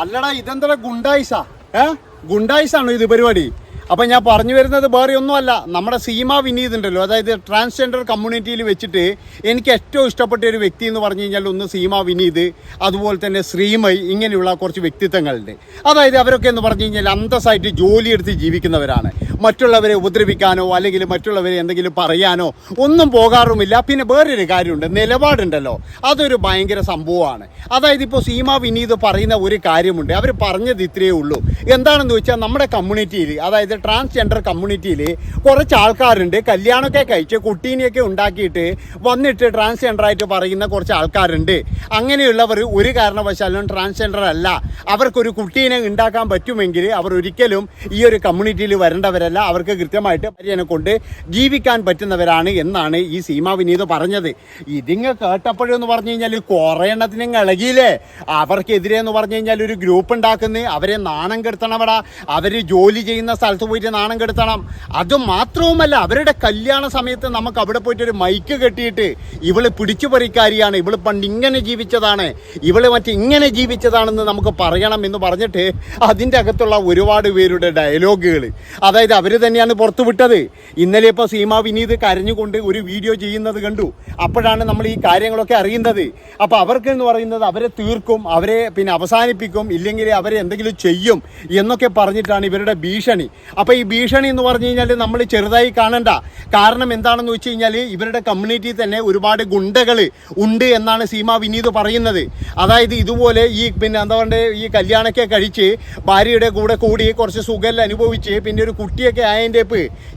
അല്ലടാ ഇതെന്താ ഗുണ്ടായിസാ? ഏ? ഗുണ്ടായിസാണോ ഇത് പരിപാടി? അപ്പം ഞാൻ പറഞ്ഞു വരുന്നത് വേറെ ഒന്നുമല്ല. നമ്മുടെ സീമ വിനീത് ഉണ്ടല്ലോ അതായത് ട്രാൻസ്ജെൻഡർ കമ്മ്യൂണിറ്റിയിൽ വെച്ചിട്ട് എനിക്ക് ഏറ്റവും ഇഷ്ടപ്പെട്ട ഒരു വ്യക്തി എന്ന് പറഞ്ഞു കഴിഞ്ഞാൽ ഒന്ന് സീമ വിനീത് അതുപോലെ തന്നെ ശ്രീമൈ ഇങ്ങനെയുള്ള കുറച്ച് വ്യക്തിത്വങ്ങളുണ്ട്. അതായത് അവരൊക്കെ എന്ന് പറഞ്ഞു കഴിഞ്ഞാൽ അന്തസ്സായിട്ട് ജോലിയെടുത്ത് ജീവിക്കുന്നവരാണ്. മറ്റുള്ളവരെ ഉപദ്രവിക്കാനോ അല്ലെങ്കിൽ മറ്റുള്ളവരെ എന്തെങ്കിലും പറയാനോ ഒന്നും പോകാറുമില്ല. പിന്നെ വേറൊരു കാര്യമുണ്ട്. നിലപാടുണ്ടല്ലോ. അതൊരു ഭയങ്കര സംഭവമാണ്. അതായത് ഇപ്പോൾ സീമ വിനീത് പറയുന്ന ഒരു കാര്യമുണ്ട്. അവർ പറഞ്ഞത് ഇത്രയേ ഉള്ളൂ. എന്താണെന്ന് വെച്ചാൽ നമ്മുടെ കമ്മ്യൂണിറ്റിയിൽ അതായത് ട്രാൻസ്ജെൻഡർ കമ്മ്യൂണിറ്റിയിൽ കുറച്ച് ആൾക്കാരുണ്ട്. കല്യാണമൊക്കെ കഴിച്ച് കുട്ടീനെയൊക്കെ ഉണ്ടാക്കിയിട്ട് വന്നിട്ട് ട്രാൻസ്ജെൻഡർ ആയിട്ട് പറയുന്ന കുറച്ച് ആൾക്കാരുണ്ട്. അങ്ങനെയുള്ളവർ ഒരു കാരണവശാലും ട്രാൻസ്ജെൻഡർ അല്ല. അവർക്കൊരു കുട്ടീനെ ഉണ്ടാക്കാൻ പറ്റുമെങ്കിൽ അവർ ഒരിക്കലും ഈ ഒരു കമ്മ്യൂണിറ്റിയിൽ വരേണ്ടവരല്ല. അവർക്ക് കൃത്യമായിട്ട് ഭാര്യനെ കൊണ്ട് ജീവിക്കാൻ പറ്റുന്നവരാണ് എന്നാണ് ഈ സീമ വിനീത് പറഞ്ഞത്. ഇതിങ്ങ് കേട്ടപ്പോഴെന്ന് പറഞ്ഞു കഴിഞ്ഞാൽ കുറേ എണ്ണത്തിന് ഇളകിയില്ലേ? അവർക്കെതിരെ എന്ന് പറഞ്ഞു കഴിഞ്ഞാൽ ഒരു ഗ്രൂപ്പ് ഉണ്ടാക്കുന്ന. അവരെ നാണം കെടുത്തണവടാ. അവർ ജോലി ചെയ്യുന്ന സ്ഥലത്ത് പോയിട്ട് നാണം കെടുത്തണം. അത് മാത്രവുമല്ല അവരുടെ കല്യാണ സമയത്ത് നമുക്ക് അവിടെ പോയിട്ട് ഒരു മൈക്ക് കെട്ടിയിട്ട് ഇവൾ പിടിച്ചു പറിക്കാരിയാണ്. ഇവൾ പണ്ട് ഇങ്ങനെ ജീവിച്ചതാണ്. ഇവൾ മറ്റേ ഇങ്ങനെ ജീവിച്ചതാണെന്ന് നമുക്ക് പറയണം എന്ന് പറഞ്ഞിട്ട് അതിന്റെ അകത്തുള്ള ഒരുപാട് പേരുടെ ഡയലോഗുകൾ അതായത് അവർ തന്നെയാണ് പുറത്തു വിട്ടത്. ഇന്നലെ ഇപ്പോൾ സീമ വിനീത് കരഞ്ഞുകൊണ്ട് ഒരു വീഡിയോ ചെയ്യുന്നത് കണ്ടു. അപ്പോഴാണ് നമ്മൾ ഈ കാര്യങ്ങളൊക്കെ അറിയുന്നത്. അപ്പോൾ അവർക്ക് എന്ന് പറയുന്നത് അവരെ തീർക്കും അവരെ പിന്നെ അവസാനിപ്പിക്കും ഇല്ലെങ്കിൽ അവരെ എന്തെങ്കിലും ചെയ്യും എന്നൊക്കെ പറഞ്ഞിട്ടാണ് ഇവരുടെ ഭീഷണി. അപ്പോൾ ഈ ഭീഷണി എന്ന് പറഞ്ഞു കഴിഞ്ഞാൽ നമ്മൾ ചെറുതായി കാണണ്ട. കാരണം എന്താണെന്ന് വെച്ച് കഴിഞ്ഞാൽ ഇവരുടെ കമ്മ്യൂണിറ്റി തന്നെ ഒരുപാട് ഗുണ്ടകൾ ഉണ്ട് എന്നാണ് സീമ വിനീത് പറയുന്നത്. അതായത് ഇതുപോലെ ഈ പിന്നെ എന്താ പറയുക ഈ കല്യാണമൊക്കെ കഴിച്ച് ഭാര്യയുടെ കൂടെ കൂടി കുറച്ച് സുഖമെല്ലാം അനുഭവിച്ച് പിന്നെ ഒരു കുട്ടിയൊക്കെ ആയതിന്റെ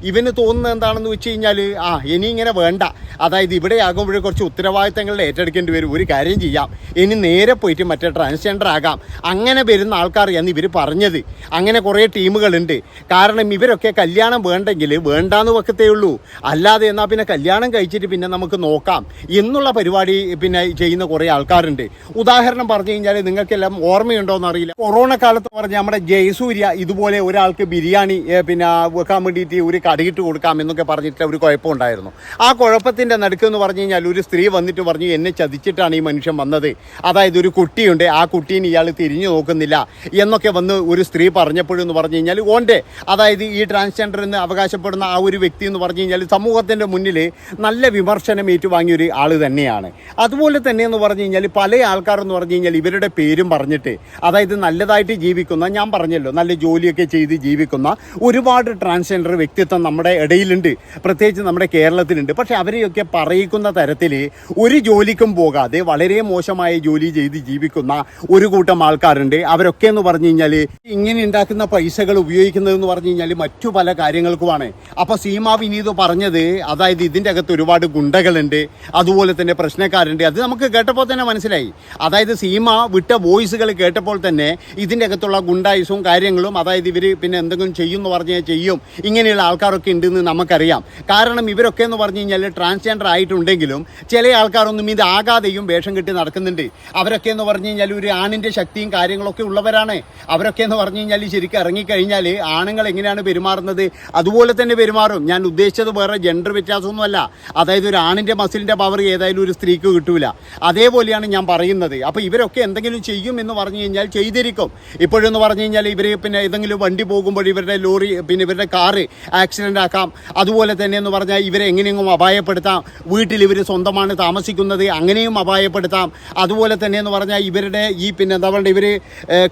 ഇവന് തോന്നുന്നത് എന്താണെന്ന് വെച്ച് കഴിഞ്ഞാൽ ആ ഇനി ഇങ്ങനെ വേണ്ട. അതായത് ഇവിടെ ആകുമ്പോഴേ കുറച്ച് ഉത്തരവാദിത്തങ്ങൾ ഏറ്റെടുക്കേണ്ടി വരും. ഒരു കാര്യം ചെയ്യാം. ഇനി നേരെ പോയിട്ട് മറ്റേ ട്രാൻസ്ജെൻഡർ ആകാം. അങ്ങനെ വരുന്ന ആൾക്കാർ എന്ന് ഇവർ പറഞ്ഞത്. അങ്ങനെ കുറേ ടീമുകളുണ്ട്. കാരണം ഇവരൊക്കെ കല്യാണം വേണ്ടെങ്കിൽ വേണ്ടാന്ന് വെക്കത്തേ ഉള്ളൂ. അല്ലാതെ എന്നാൽ പിന്നെ കല്യാണം കഴിച്ചിട്ട് പിന്നെ നമുക്ക് നോക്കാം. എന്നുള്ള പരിപാടി പിന്നെ ചെയ്യുന്ന കുറേ ആൾക്കാരുണ്ട്. ഉദാഹരണം പറഞ്ഞു കഴിഞ്ഞാൽ നിങ്ങൾക്കെല്ലാം ഓർമ്മയുണ്ടോയെന്ന് അറിയില്ല കൊറോണ കാലത്ത് പറഞ്ഞ നമ്മുടെ ജയസൂര്യ ഇതുപോലെ ഒരാൾക്ക് ബിരിയാണി പിന്നെ വെക്കാൻ വേണ്ടിയിട്ട് ഒരു കടിയിട്ട് കൊടുക്കാം എന്നൊക്കെ പറഞ്ഞിട്ട് ഒരു കുഴപ്പമുണ്ടായിരുന്നു ആ കുഴപ്പത്തിന്റെ നടുക്ക് എന്ന് പറഞ്ഞു കഴിഞ്ഞാൽ ഒരു സ്ത്രീ വന്നിട്ട് പറഞ്ഞു എന്നെ ചതിച്ചിട്ടാണ് ഈ മനുഷ്യൻ വന്നത്. അതായത് ഒരു കുട്ടിയുണ്ട്. ആ കുട്ടീനെ ഇയാൾ തിരിഞ്ഞു നോക്കുന്നില്ല. എന്നൊക്കെ വന്ന് ഒരു സ്ത്രീ പറഞ്ഞപ്പോഴെന്ന് പറഞ്ഞു കഴിഞ്ഞാൽ ഓന്റെ അതായത് ഈ ട്രാൻസ്ജെൻഡർ എന്ന് അവകാശപ്പെടുന്ന ആ ഒരു വ്യക്തി എന്ന് പറഞ്ഞു കഴിഞ്ഞാൽ സമൂഹത്തിന്റെ മുന്നിൽ നല്ല വിമർശനം ഏറ്റുവാങ്ങിയ ഒരു ആൾ തന്നെയാണ്. അതുപോലെ തന്നെ എന്ന് പറഞ്ഞു കഴിഞ്ഞാൽ പല ആൾക്കാരെന്ന് പറഞ്ഞു കഴിഞ്ഞാൽ ഇവരുടെ പേരും പറഞ്ഞിട്ട് അതായത് നല്ലതായിട്ട് ജീവിക്കുന്ന ഞാൻ പറഞ്ഞല്ലോ നല്ല ജോലിയൊക്കെ ചെയ്ത് ജീവിക്കുന്ന ഒരുപാട് ട്രാൻസ്ജെൻഡർ വ്യക്തിത്വം നമ്മുടെ ഇടയിലുണ്ട്. പ്രത്യേകിച്ച് നമ്മുടെ കേരളത്തിലുണ്ട്. പക്ഷേ അവരെയൊക്കെ പറയിക്കുന്ന തരത്തിൽ ഒരു ജോലിക്കും പോകാതെ വളരെ മോശമായ ജോലി ചെയ്ത് ജീവിക്കുന്ന ഒരു കൂട്ടം ആൾക്കാരുണ്ട്. അവരൊക്കെ എന്ന് പറഞ്ഞു കഴിഞ്ഞാൽ ഇങ്ങനെ ഉണ്ടാക്കുന്ന പൈസകൾ ഉപയോഗിക്കുന്നതെന്ന് പറഞ്ഞു കഴിഞ്ഞാൽ മറ്റു പല കാര്യങ്ങൾക്കുമാണ്. അപ്പോൾ സീമ വിനീത് പറഞ്ഞത് അതായത് ഇതിന്റെ അകത്ത് ഒരുപാട് ഗുണ്ടകളുണ്ട് അതുപോലെ തന്നെ പ്രശ്നക്കാരുണ്ട്. അത് നമുക്ക് കേട്ടപ്പോൾ തന്നെ മനസ്സിലായി. അതായത് സീമ വിട്ട വോയിസുകൾ കേട്ടപ്പോൾ തന്നെ ഇതിന്റെ അകത്തുള്ള ഗുണ്ടായുസവും കാര്യങ്ങളും അതായത് ഇവർ പിന്നെ എന്തെങ്കിലും ചെയ്യുമെന്ന് പറഞ്ഞാൽ ചെയ്യും. ഇങ്ങനെയുള്ള ആൾക്കാരൊക്കെ ഉണ്ടെന്ന് നമുക്കറിയാം. കാരണം ഇവരൊക്കെ എന്ന് പറഞ്ഞു കഴിഞ്ഞാൽ ട്രാൻസ്ജെൻഡർ ആയിട്ടുണ്ടെങ്കിലും ചില ആൾക്കാരൊന്നും ഇത് ആകാതെയും വേഷം കെട്ടി നടക്കുന്നുണ്ട്. അവരൊക്കെ എന്ന് പറഞ്ഞു കഴിഞ്ഞാൽ ഒരു ആണിന്റെ ശക്തിയും കാര്യങ്ങളൊക്കെ ഉള്ളവരാണ്. അവരൊക്കെ എന്ന് പറഞ്ഞു കഴിഞ്ഞാൽ ശരിക്കും ഇറങ്ങിക്കഴിഞ്ഞാൽ ആണുങ്ങൾ എങ്ങനെയാണ് പെരുമാറുന്നത്? അതുപോലെ തന്നെ പെരുമാറും. ഞാൻ ഉദ്ദേശിച്ചത് വേറെ ജെൻഡർ വ്യത്യാസമൊന്നുമല്ല. അതായത് ഒരു ആണിന്റെ മസിലിന്റെ പവർ ഏതായാലും ഒരു സ്ത്രീക്ക് കിട്ടൂല. അതേപോലെയാണ് ഞാൻ പറയുന്നത്. അപ്പോൾ ഇവരൊക്കെ എന്തെങ്കിലും ചെയ്യും എന്ന് പറഞ്ഞു കഴിഞ്ഞാൽ ചെയ്തിരിക്കും. ഇപ്പോഴെന്ന് പറഞ്ഞു കഴിഞ്ഞാൽ ഇവർ പിന്നെ ഏതെങ്കിലും വണ്ടി പോകുമ്പോൾ ഇവരുടെ ലോറി പിന്നെ ഇവരുടെ കാറ് ആക്സിഡന്റ് ആക്കാം. അതുപോലെ തന്നെ എന്ന് പറഞ്ഞാൽ ഇവരെ എങ്ങനെയെങ്കിലും അപായപ്പെടുത്താം. വീട്ടിൽ ഇവർ സ്വന്തമാണ് താമസിക്കുന്നത് അങ്ങനെയും അപായപ്പെടുത്താം. അതുപോലെ തന്നെ എന്ന് പറഞ്ഞാൽ ഇവരുടെ ഈ പിന്നെ എന്താ പറയുക ഇവർ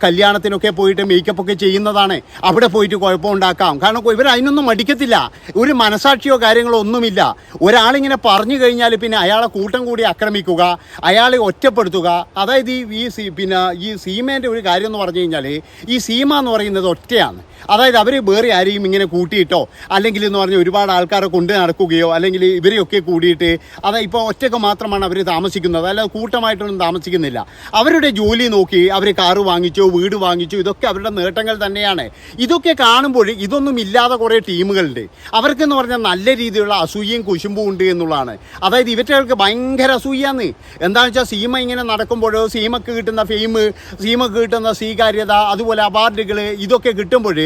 കല്യാണത്തിനൊക്കെ പോയിട്ട് മേക്കപ്പ് ഒക്കെ ചെയ്യുന്നതാണ്. അവിടെ പോയിട്ട് കുഴപ്പമുണ്ടാക്കാം കാരണം ഇവർ അതിനൊന്നും മടിക്കത്തില്ല. ഒരു മനസാക്ഷിയോ കാര്യങ്ങളോ ഒന്നുമില്ല. ഒരാളിങ്ങനെ പറഞ്ഞു കഴിഞ്ഞാൽ പിന്നെ അയാളെ കൂട്ടം കൂടി ആക്രമിക്കുക അയാളെ ഒറ്റപ്പെടുത്തുക. അതായത് ഈ ഈ പിന്നെ ഈ സീമേന്റെ ഒരു കാര്യം എന്ന് പറഞ്ഞു കഴിഞ്ഞാൽ ഈ സീമ എന്ന് പറയുന്നത് ഒറ്റയാണ്. അതായത് അവർ വേറെ ആരെയും ഇങ്ങനെ കൂട്ടിയിട്ടോ അല്ലെങ്കിൽ എന്ന് പറഞ്ഞാൽ ഒരുപാട് ആൾക്കാരെ കൊണ്ട് നടക്കുകയോ അല്ലെങ്കിൽ ഇവരെയൊക്കെ കൂടിയിട്ട് അതായത് ഇപ്പോൾ ഒറ്റയ്ക്ക് മാത്രമാണ് അവർ താമസിക്കുന്നത്. അല്ലാതെ കൂട്ടമായിട്ടൊന്നും താമസിക്കുന്നില്ല. അവരുടെ ജോലി നോക്കി അവർ കാറ് വാങ്ങിച്ചോ വീട് വാങ്ങിച്ചോ ഇതൊക്കെ അവരുടെ നേട്ടങ്ങൾ തന്നെയാണ്. ഇതൊക്കെ കാണുമ്പോൾ നോക്കുമ്പോൾ ഇതൊന്നും ഇല്ലാതെ കുറേ ടീമുകളുണ്ട്. അവർക്കെന്ന് പറഞ്ഞാൽ നല്ല രീതിയിലുള്ള അസൂയയും കുശുമ്പും ഉണ്ട് എന്നുള്ളതാണ്. അതായത് ഇവറ്റകൾക്ക് ഭയങ്കര അസൂയാന്ന് എന്താണെന്ന് വെച്ചാൽ സീമ ഇങ്ങനെ നടക്കുമ്പോഴോ സീമക്ക് കിട്ടുന്ന ഫെയിം സീമക്ക് കിട്ടുന്ന സ്വീകാര്യത അതുപോലെ അവാർഡുകൾ ഇതൊക്കെ കിട്ടുമ്പോൾ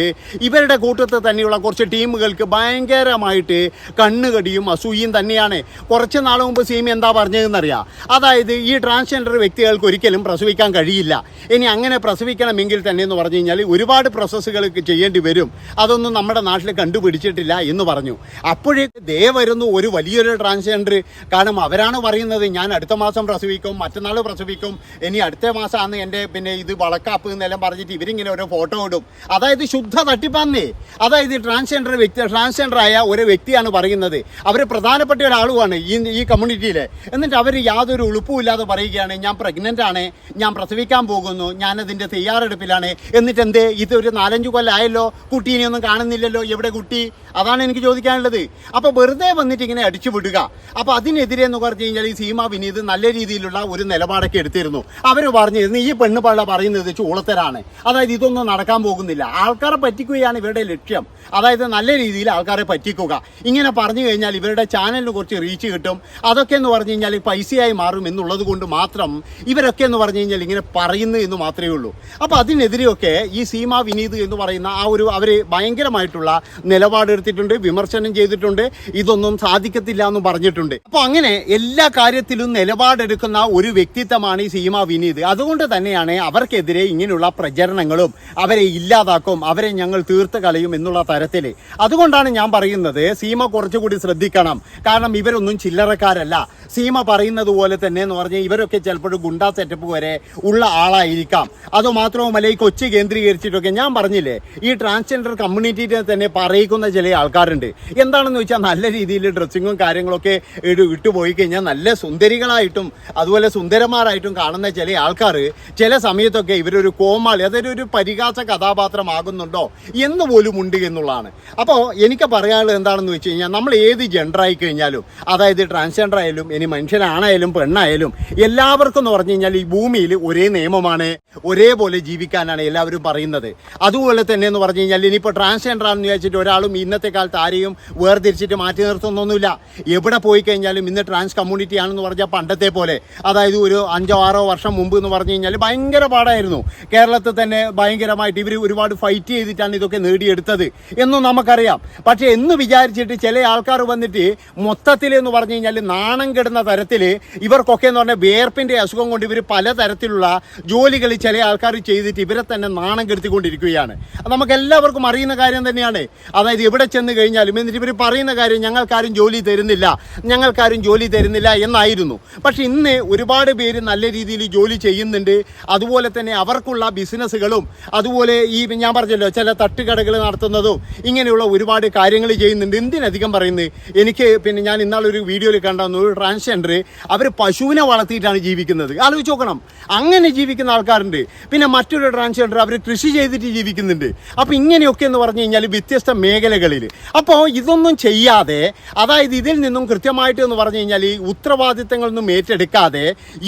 ഇവരുടെ കൂട്ടത്തിൽ തന്നെയുള്ള കുറച്ച് ടീമുകൾക്ക് ഭയങ്കരമായിട്ട് കണ്ണുകടിയും അസൂയയും തന്നെയാണ്. കുറച്ച് നാൾ മുമ്പ് സീമ എന്താ പറഞ്ഞതെന്നറിയാം? അതായത് ഈ ട്രാൻസ്ജെൻഡർ വ്യക്തികൾക്ക് ഒരിക്കലും പ്രസവിക്കാൻ കഴിയില്ല. ഇനി അങ്ങനെ പ്രസവിക്കണമെങ്കിൽ തന്നെ എന്ന് പറഞ്ഞു കഴിഞ്ഞാൽ ഒരുപാട് പ്രോസസ്സുകൾ ചെയ്യേണ്ടി വരും. അതൊന്നും നമ്മുടെ നാട്ടിൽ കണ്ടുപിടിച്ചിട്ടില്ല എന്ന് പറഞ്ഞു. അപ്പോഴേക്ക് ദേ വരുന്നു ഒരു വലിയൊരു ട്രാൻസ്ജെൻഡർ കാരണം അവരാണ് പറയുന്നത് ഞാൻ അടുത്ത മാസം പ്രസവിക്കും മറ്റന്നാൾ പ്രസവിക്കും ഇനി അടുത്ത മാസമാണ് എന്റെ പിന്നെ ഇത് വളക്കാപ്പ് എന്നെല്ലാം പറഞ്ഞിട്ട് ഇവരിങ്ങനെ ഓരോ ഫോട്ടോ ഇടും. അതായത് ശുദ്ധ തട്ടിപ്പാന്നേ. അതായത് ട്രാൻസ്ജെൻഡർ വ്യക്തി ട്രാൻസ്ജെൻഡർ ആയ ഒരു വ്യക്തിയാണ് പറയുന്നത്. അവർ പ്രധാനപ്പെട്ട ഒരാളുമാണ് ഈ ഈ കമ്മ്യൂണിറ്റിയിലെ എന്നിട്ട് അവർ യാതൊരു ഉളുപ്പും ഇല്ലാതെ പറയുകയാണ് ഞാൻ പ്രഗ്നന്റ് ആണ് ഞാൻ പ്രസവിക്കാൻ പോകുന്നു ഞാനതിന്റെ തയ്യാറെടുപ്പിലാണ്. എന്നിട്ട് എന്തേ ഇതൊരു നാലഞ്ച് കൊല്ലമായല്ലോ കുട്ടീനെയൊന്നും കാണുന്നില്ലല്ലോ. എവിടെ കുട്ടി? അതാണ് എനിക്ക് ചോദിക്കാനുള്ളത്. അപ്പോൾ വെറുതെ വന്നിട്ട് ഇങ്ങനെ അടിച്ചു വിടുക. അപ്പോൾ അതിനെതിരെ എന്ന് പറഞ്ഞു കഴിഞ്ഞാൽ ഈ സീമ വിനീത് നല്ല രീതിയിലുള്ള ഒരു നിലപാടൊക്കെ എടുത്തിരുന്നു. അവർ പറഞ്ഞിരുന്നു ഈ പെണ്ണ് പള്ള പറയുന്നത് ചൂളത്തരാണ് അതായത് ഇതൊന്നും നടക്കാൻ പോകുന്നില്ല. ആൾക്കാരെ പറ്റിക്കുകയാണ് ഇവരുടെ ലക്ഷ്യം. അതായത് നല്ല രീതിയിൽ ആൾക്കാരെ പറ്റിക്കുക. ഇങ്ങനെ പറഞ്ഞു കഴിഞ്ഞാൽ ഇവരുടെ ചാനലിന് കുറച്ച് റീച്ച് കിട്ടും. അതൊക്കെ എന്ന് പറഞ്ഞു കഴിഞ്ഞാൽ പൈസയായി മാറും എന്നുള്ളത് കൊണ്ട് മാത്രം ഇവരൊക്കെ എന്ന് പറഞ്ഞു കഴിഞ്ഞാൽ ഇങ്ങനെ പറയുന്നു എന്ന് മാത്രമേ ഉള്ളൂ. അപ്പോൾ അതിനെതിരെയൊക്കെ ഈ സീമ വിനീത് എന്ന് പറയുന്ന ആ ഒരു അവർ ഭയങ്കരമായിട്ടുള്ള നിലപാടെടുത്തിട്ടുണ്ട് വിമർശനം ചെയ്തിട്ടുണ്ട് ഇതൊന്നും സാധിക്കത്തില്ല എന്ന് പറഞ്ഞിട്ടുണ്ട്. അപ്പോൾ അങ്ങനെ എല്ലാ കാര്യത്തിലും നിലപാടെടുക്കുന്ന ഒരു വ്യക്തിത്വമാണ് ഈ സീമ വിനീത്. അതുകൊണ്ട് തന്നെയാണ് അവർക്കെതിരെ ഇങ്ങനെയുള്ള പ്രചരണങ്ങളും അവരെ ഇല്ലാതാക്കും അവരെ ഞങ്ങൾ തീർത്ത് കളയും എന്നുള്ള തരത്തിൽ അതുകൊണ്ടാണ് ഞാൻ പറയുന്നത് സീമ കുറച്ചുകൂടി ശ്രദ്ധിക്കണം. കാരണം ഇവരൊന്നും ചില്ലറക്കാരല്ല. സീമ പറയുന്നത് പോലെ തന്നെ എന്ന് പറഞ്ഞാൽ ഇവരൊക്കെ ചിലപ്പോഴും ഗുണ്ടാ സെറ്റപ്പ് വരെ ഉള്ള ആളായിരിക്കാം. അതുമാത്രവുമല്ല ഈ കൊച്ചി കേന്ദ്രീകരിച്ചിട്ടൊക്കെ ഞാൻ പറഞ്ഞില്ലേ ഈ ട്രാൻസ്ജെൻഡർ കമ്മ്യൂണിറ്റിയെ തന്നെ പറയിക്കുന്ന ചില ആൾക്കാരുണ്ട്. എന്താണെന്ന് വെച്ചാൽ നല്ല രീതിയിൽ ഡ്രസ്സിങ്ങും കാര്യങ്ങളൊക്കെ ഇട്ട് പോയി കഴിഞ്ഞാൽ നല്ല സുന്ദരികളായിട്ടും അതുപോലെ സുന്ദരന്മാരായിട്ടും കാണുന്ന ചില ആൾക്കാർ ചില സമയത്തൊക്കെ ഇവരൊരു കോമാളി അതൊരു ഒരു പരിഹാസ കഥാപാത്രമാകുന്നുണ്ടോ എന്ന് പോലും ഉണ്ട് എന്നുള്ളതാണ്. അപ്പോൾ എനിക്ക് പറയാനുള്ളത് എന്താണെന്ന് വെച്ച് കഴിഞ്ഞാൽ നമ്മൾ ഏത് ജെൻഡർ ആയി കഴിഞ്ഞാലും അതായത് ട്രാൻസ്ജെൻഡർ ആയാലും ഇനി മനുഷ്യനാണായാലും പെണ്ണായാലും എല്ലാവർക്കും എന്ന് പറഞ്ഞു കഴിഞ്ഞാൽ ഈ ഭൂമിയിൽ ഒരേ നിയമമാണ് ഒരേപോലെ ജീവിക്കാനാണ് എല്ലാവരും പറയുന്നത്. അതുപോലെ തന്നെ എന്ന് പറഞ്ഞു കഴിഞ്ഞാൽ ഇനിയിപ്പോൾ ട്രാൻസ്ജെൻഡർ ആണെന്ന് വിചാരിച്ചിട്ട് ഒരാളും ഇന്നത്തെ കാലത്ത് ആരെയും വേർതിരിച്ചിട്ട് മാറ്റി നിർത്തുന്നൊന്നുമില്ല. എവിടെ പോയി കഴിഞ്ഞാലും ഇന്ന് ട്രാൻസ് കമ്മ്യൂണിറ്റി ആണെന്ന് പറഞ്ഞാൽ പണ്ടത്തെ പോലെ. അതായത് ഒരു അഞ്ചോ ആറോ വർഷം മുമ്പ് എന്ന് പറഞ്ഞു കഴിഞ്ഞാൽ ഭയങ്കര പാടായിരുന്നു. കേരളത്തിൽ തന്നെ ഭയങ്കരമായിട്ട് ഇവർ ഒരുപാട് ഫൈറ്റ് ചെയ്തിട്ടാണ് ഇതൊക്കെ നേടിയെടുത്തത് എന്നും നമുക്കറിയാം. പക്ഷേ എന്ന് വിചാരിച്ചിട്ട് ചില ആൾക്കാർ വന്നിട്ട് മൊത്തത്തിൽ എന്ന് പറഞ്ഞു കഴിഞ്ഞാൽ നാണം കെടുന്ന തരത്തിൽ ഇവർക്കൊക്കെ എന്ന് പറഞ്ഞാൽ വേർപ്പിന്റെ അസുഖം കൊണ്ട് ഇവർ പലതരത്തിലുള്ള ജോലികൾ ചില ആൾക്കാർ ചെയ്തിട്ട് ഇവരെ തന്നെ നാണം കെടുത്തിക്കൊണ്ടിരിക്കുകയാണ്. നമുക്ക് എല്ലാവർക്കും അറിയുന്ന കാര്യം തന്നെയാണ്. അതായത് എവിടെ ചെന്ന് കഴിഞ്ഞാലും എന്നിട്ട് ഇവർ പറയുന്ന കാര്യം ഞങ്ങൾക്കാരും ജോലി തരുന്നില്ല ഞങ്ങൾക്കാരും ജോലി തരുന്നില്ല എന്നായിരുന്നു. പക്ഷെ ഇന്ന് ഒരുപാട് പേര് നല്ല രീതിയിൽ ജോലി ചെയ്യുന്നുണ്ട്. അതുപോലെ തന്നെ അവർക്കുള്ള ബിസിനസ്സുകളും അതുപോലെ ഈ ഞാൻ പറഞ്ഞല്ലോ ചില തട്ടുകടകൾ നടത്തുന്നതും ഇങ്ങനെയുള്ള ഒരുപാട് കാര്യങ്ങൾ ചെയ്യുന്നുണ്ട്. എന്തിനധികം പറയുന്നത്? എനിക്ക് പിന്നെ ഞാൻ ഇന്നാളൊരു വീഡിയോയിൽ കണ്ടെന്നു ഒരു ട്രാൻസ്ജെൻഡർ അവർ പശുവിനെ വളർത്തിയിട്ടാണ് ജീവിക്കുന്നത്. ആലോചിച്ച് നോക്കണം. അങ്ങനെ ജീവിക്കുന്ന ആൾക്കാരുണ്ട്. പിന്നെ മറ്റൊരു ട്രാൻസ്ജെൻഡർ അവർ കൃഷി ചെയ്തിട്ട് ജീവിക്കുന്നുണ്ട്. അപ്പോൾ ഇങ്ങനെയൊക്കെ എന്ന് പറഞ്ഞു കഴിഞ്ഞാൽ വ്യത്യസ്ത മേഖലകളിൽ അപ്പോൾ ഇതൊന്നും ചെയ്യാതെ അതായത് ഇതിൽ നിന്നും കൃത്യമായിട്ട് എന്ന് പറഞ്ഞു കഴിഞ്ഞാൽ ഈ ഉത്തരവാദിത്തങ്ങളൊന്നും ഏറ്റെടുക്കാതെ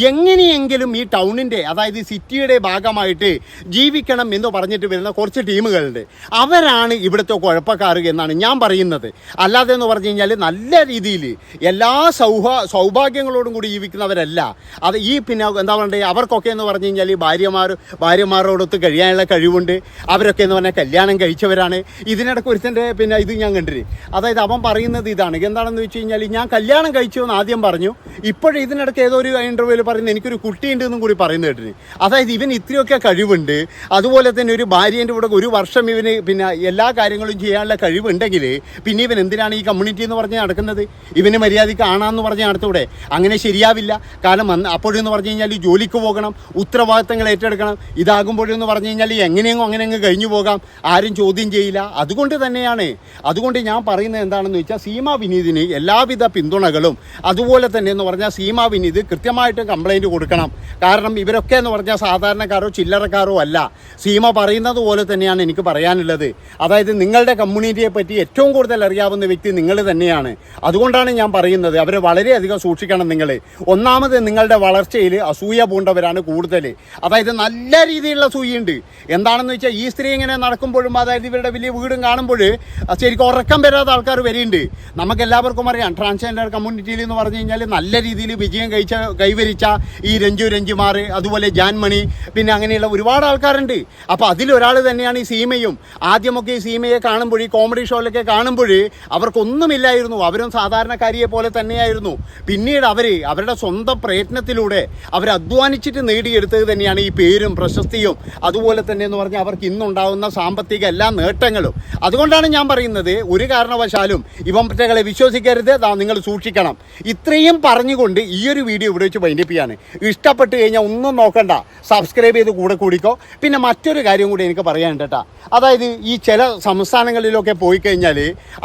എങ്ങനെയെങ്കിലും ഈ ടൗണിന്റെ അതായത് സിറ്റിയുടെ ഭാഗമായിട്ട് ജീവിക്കണം എന്ന് പറഞ്ഞിട്ട് വരുന്ന കുറച്ച് ടീമുകളുണ്ട്. അവരാണ് ഇവിടുത്തെ കുഴപ്പക്കാർ എന്നാണ് ഞാൻ പറയുന്നത്. അല്ലാതെ എന്ന് പറഞ്ഞു കഴിഞ്ഞാൽ നല്ല രീതിയിൽ എല്ലാ സൗഹ സൗഭാഗ്യങ്ങളോടും കൂടി ജീവിക്കുന്നവരല്ല. അത് ഈ പിന്നെ എന്താ പറയണ്ടേ അവർക്കൊക്കെ എന്ന് പറഞ്ഞു കഴിഞ്ഞാൽ ഭാര്യമാർ ഭാര്യമാരോടൊത്ത് കഴിയാനുള്ള കഴിവുണ്ട്. അവരൊക്കെ എന്ന് പറഞ്ഞാൽ കല്യാണം കഴിച്ചവരാണ്. ഇതിനിടയ്ക്ക് ഒരുത്തന്റെ പിന്നെ ഇത് ഞാൻ കണ്ടിട്ട് അതായത് അവൻ പറയുന്നത് ഇതാണ്. എന്താണെന്ന് വെച്ച് കഴിഞ്ഞാൽ ഞാൻ കല്യാണം കഴിച്ചു എന്ന് ആദ്യം പറഞ്ഞു. ഇപ്പോഴും ഇതിനിടയ്ക്ക് ഏതോ ഒരു ഇന്റർവ്യൂവിൽ പറയുന്നത് എനിക്കൊരു കുട്ടിയുണ്ട് എന്നും കൂടി പറയുന്നത് കേട്ടിന്. അതായത് ഇവൻ ഇത്രയൊക്കെ കഴിവുണ്ട്. അതുപോലെ തന്നെ ഒരു ഭാര്യേന്റെ കൂടെ ഒരു വർഷം ഇവന് പിന്നെ എല്ലാ കാര്യങ്ങളും ചെയ്യാനുള്ള കഴിവുണ്ടെങ്കിൽ പിന്നെ ഇവൻ എന്തിനാണ് ഈ കമ്മ്യൂണിറ്റി എന്ന് പറഞ്ഞ് നടക്കുന്നത്? ഇവന് മര്യാദയ്ക്ക് ആണാന്ന് പറഞ്ഞ് അടുത്തൂടെ അങ്ങനെ ശരിയാവില്ല. കാരണം അപ്പോഴെന്ന് പറഞ്ഞു കഴിഞ്ഞാൽ ജോലിക്ക് പോകണം ഉത്തരവാദിത്തങ്ങൾ ഏറ്റെടുക്കണം. ഇതാകുമ്പോഴെന്ന് പറഞ്ഞു കഴിഞ്ഞാൽ എങ്ങനെയെങ്കിലും അങ്ങനെ അങ്ങ് കഴിഞ്ഞു പോകാം. ആരും ചോദ്യം ചെയ്യില്ല. അതുകൊണ്ട് തന്നെയാണ് അതുകൊണ്ട് ഞാൻ പറയുന്നത് എന്താണെന്ന് വെച്ചാൽ സീമ വിനീതിന് എല്ലാവിധ പിന്തുണകളും അതുപോലെ തന്നെ എന്ന് പറഞ്ഞാൽ സീമാ വിനീത് കൃത്യമായിട്ട് കംപ്ലൈന്റ് കൊടുക്കണം. കാരണം ഇവരൊക്കെ എന്ന് പറഞ്ഞാൽ സാധാരണക്കാരോ ചില്ലറക്കാരോ അല്ല. സീമ പറയുന്നത് പോലെ തന്നെയാണ് എനിക്ക് പറയാനുള്ളത്. അതായത് നിങ്ങളുടെ കമ്മ്യൂണിറ്റിയെ പറ്റി ഏറ്റവും കൂടുതൽ അറിയാവുന്ന വ്യക്തി നിങ്ങൾ തന്നെയാണ്. അതുകൊണ്ടാണ് ഞാൻ പറയുന്നത്. അവരെ വളരെയധികം സൂക്ഷിക്കണം നിങ്ങൾ ഒന്നാമത് നിങ്ങളുടെ വളർച്ചയിൽ അസൂയ പൂണ്ടവരാണ് കൂടുതൽ അതായത് നല്ല രീതിയിലുള്ള സൂയുണ്ട് എന്താണെന്ന് വെച്ചാൽ ഈ സ്ത്രീ ഇങ്ങനെ നടക്കുമ്പോഴും അതായത് ഇവരുടെ വലിയ വീടും കാണുമ്പോൾ ശരിക്കും ഉറക്കം വരാത്ത ആൾക്കാർ വരെയുണ്ട് നമുക്ക് എല്ലാവർക്കും അറിയാം ട്രാൻസ്ജെൻഡർ കമ്മ്യൂണിറ്റിയിൽ എന്ന് പറഞ്ഞു കഴിഞ്ഞാൽ നല്ല രീതിയിൽ വിജയം കഴിച്ച കൈവരിച്ച ഈ രഞ്ജു രഞ്ജുമാർ അതുപോലെ ജാൻമണി പിന്നെ അങ്ങനെയുള്ള ഒരുപാട് ആൾക്കാരുണ്ട്. അപ്പോൾ അതിലൊരാൾ തന്നെയാണ് ഈ സീമയും. ആദ്യമൊക്കെ ഈ സീമയെ കാണുമ്പോൾ ഈ കോമഡി ഷോയിലൊക്കെ കാണുമ്പോൾ അവർക്കൊന്നുമില്ലായിരുന്നു. അവരും സാധാരണക്കാരിയെ പോലെ തന്നെയായിരുന്നു. പിന്നീട് അവർ അവരുടെ സ്വന്തം പ്രയത്നത്തിലൂടെ അവർ അധ്വാനിച്ചിട്ട് നേടിയെടുത്തത് തന്നെയാണ് ഈ പേരും പ്രശസ്തിയും. അതുപോലെ തന്നെ എന്ന് പറഞ്ഞാൽ അവർക്ക് ഇന്നുണ്ടാകുന്ന സാമ്പത്തിക എല്ലാ നേട്ടങ്ങളും. അതുകൊണ്ടാണ് ഞാൻ പറയുന്നത്. ഒരു കാരണവശാലും ഇവംറ്റകളെ വിശ്വസിക്കരുത്. നിങ്ങൾ സൂക്ഷിക്കണം. ഇത്രയും പറഞ്ഞുകൊണ്ട് ഈ ഒരു വീഡിയോ ഇവിടെ വെച്ച് വൈൻഡപ്പിയാണ് ഇഷ്ടപ്പെട്ട് കഴിഞ്ഞാൽ ഒന്നും നോക്കണ്ട. സബ്സ്ക്രൈബ് ചെയ്ത് കൂടെ കൂടിക്കോ. പിന്നെ മറ്റൊരു കാര്യം കൂടി എനിക്ക് പറയാനുണ്ട് കേട്ടോ. അതായത് ഈ ചില സംസ്ഥാനങ്ങളിലൊക്കെ പോയി കഴിഞ്ഞാൽ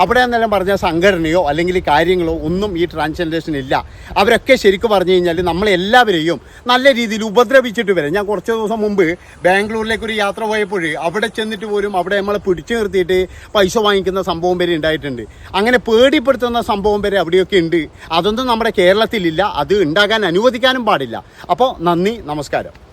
അവിടെ എന്നെല്ലാം പറഞ്ഞ സംഘടനയോ അല്ലെങ്കിൽ കാര്യങ്ങളോ ഒന്നും ഈ ട്രാൻസ്ജെൻഡേഷൻ ഇല്ല. അവരൊക്കെ ശരിക്കും പറഞ്ഞു കഴിഞ്ഞാൽ നമ്മളെല്ലാവരെയും നല്ല രീതിയിൽ ഉപദ്രവിച്ചിട്ട് വരാം. ഞാൻ കുറച്ച് ദിവസം മുമ്പ് ബാംഗ്ലൂരിലേക്ക് ഒരു യാത്ര പോയപ്പോൾ അവിടെ ചെന്നിട്ട് പോലും അവിടെ നമ്മളെ പിടിച്ചു നിർത്തിയിട്ട് പൈസ വാങ്ങിക്കുന്ന സംഭവം വരെ ഉണ്ടായിട്ടുണ്ട്. അങ്ങനെ പേടിപ്പെടുത്തുന്ന സംഭവം വരെ അവിടെയൊക്കെ ഉണ്ട്. അതൊന്നും നമ്മുടെ കേരളത്തിലില്ല. അത് ഉണ്ടാകാൻ അനുവദിക്കാനും പാടില്ല. അപ്പോൾ നന്ദി നമസ്കാരം.